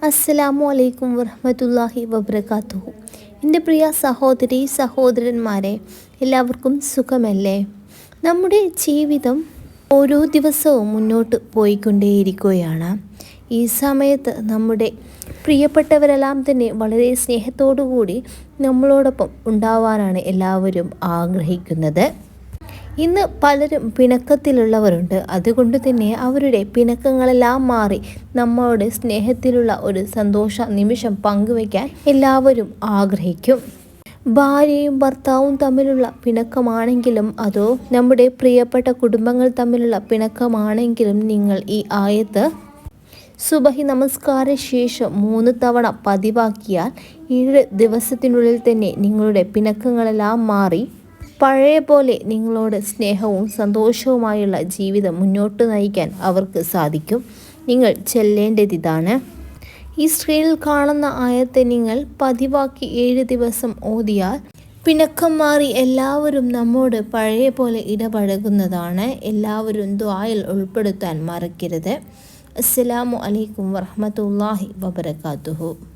അസ്സലാമു അലൈക്കും വറഹമത്തല്ലാഹി വബർക്കാത്തുഹു എന്റെ പ്രിയ സഹോദരി സഹോദരന്മാരെ എല്ലാവർക്കും സുഖമല്ലേ? നമ്മുടെ ജീവിതം ഓരോ ദിവസവും മുന്നോട്ട് പോയിക്കൊണ്ടേയിരിക്കുകയാണ്. ഈ സമയത്ത് നമ്മുടെ പ്രിയപ്പെട്ടവരെല്ലാം തന്നെ വളരെ സ്നേഹത്തോടു കൂടി നമ്മളോടൊപ്പം ഉണ്ടാവാനാണ് എല്ലാവരും ആഗ്രഹിക്കുന്നത്. ഇന്ന് പലരും പിണക്കത്തിലുള്ളവരുണ്ട്. അതുകൊണ്ട് തന്നെ അവരുടെ പിണക്കങ്ങളെല്ലാം മാറി നമ്മളുടെ സ്നേഹത്തിലുള്ള ഒരു സന്തോഷ നിമിഷം പങ്കുവയ്ക്കാൻ എല്ലാവരും ആഗ്രഹിക്കും. ഭാര്യയും ഭർത്താവും തമ്മിലുള്ള പിണക്കമാണെങ്കിലും അതോ നമ്മുടെ പ്രിയപ്പെട്ട കുടുംബങ്ങൾ തമ്മിലുള്ള പിണക്കമാണെങ്കിലും നിങ്ങൾ ഈ ആയത്ത് സുബഹി നമസ്കാര ശേഷം മൂന്ന് തവണ പതിവാക്കിയാൽ ഏഴ് ദിവസത്തിനുള്ളിൽ തന്നെ നിങ്ങളുടെ പിണക്കങ്ങളെല്ലാം മാറി പഴയ പോലെ നിങ്ങളോട് സ്നേഹവും സന്തോഷവുമായുള്ള ജീവിതം മുന്നോട്ട് നയിക്കാൻ അവർക്ക് സാധിക്കും. നിങ്ങൾ ചെല്ലേണ്ടതിതാണ്. ഈ സ്ക്രീനിൽ കാണുന്ന ആയത്തെ നിങ്ങൾ പതിവാക്കി ഏഴ് ദിവസം ഓതിയാൽ പിണക്കം മാറി എല്ലാവരും നമ്മോട് പഴയ പോലെ ഇടപഴകുന്നതാണ്. എല്ലാവരും ദ്വായിൽ ഉൾപ്പെടുത്താൻ മറക്കരുത്. അസ്സലാമു അലൈക്കും വറഹമത്തല്ലാഹി വബർക്കാത്തുഹു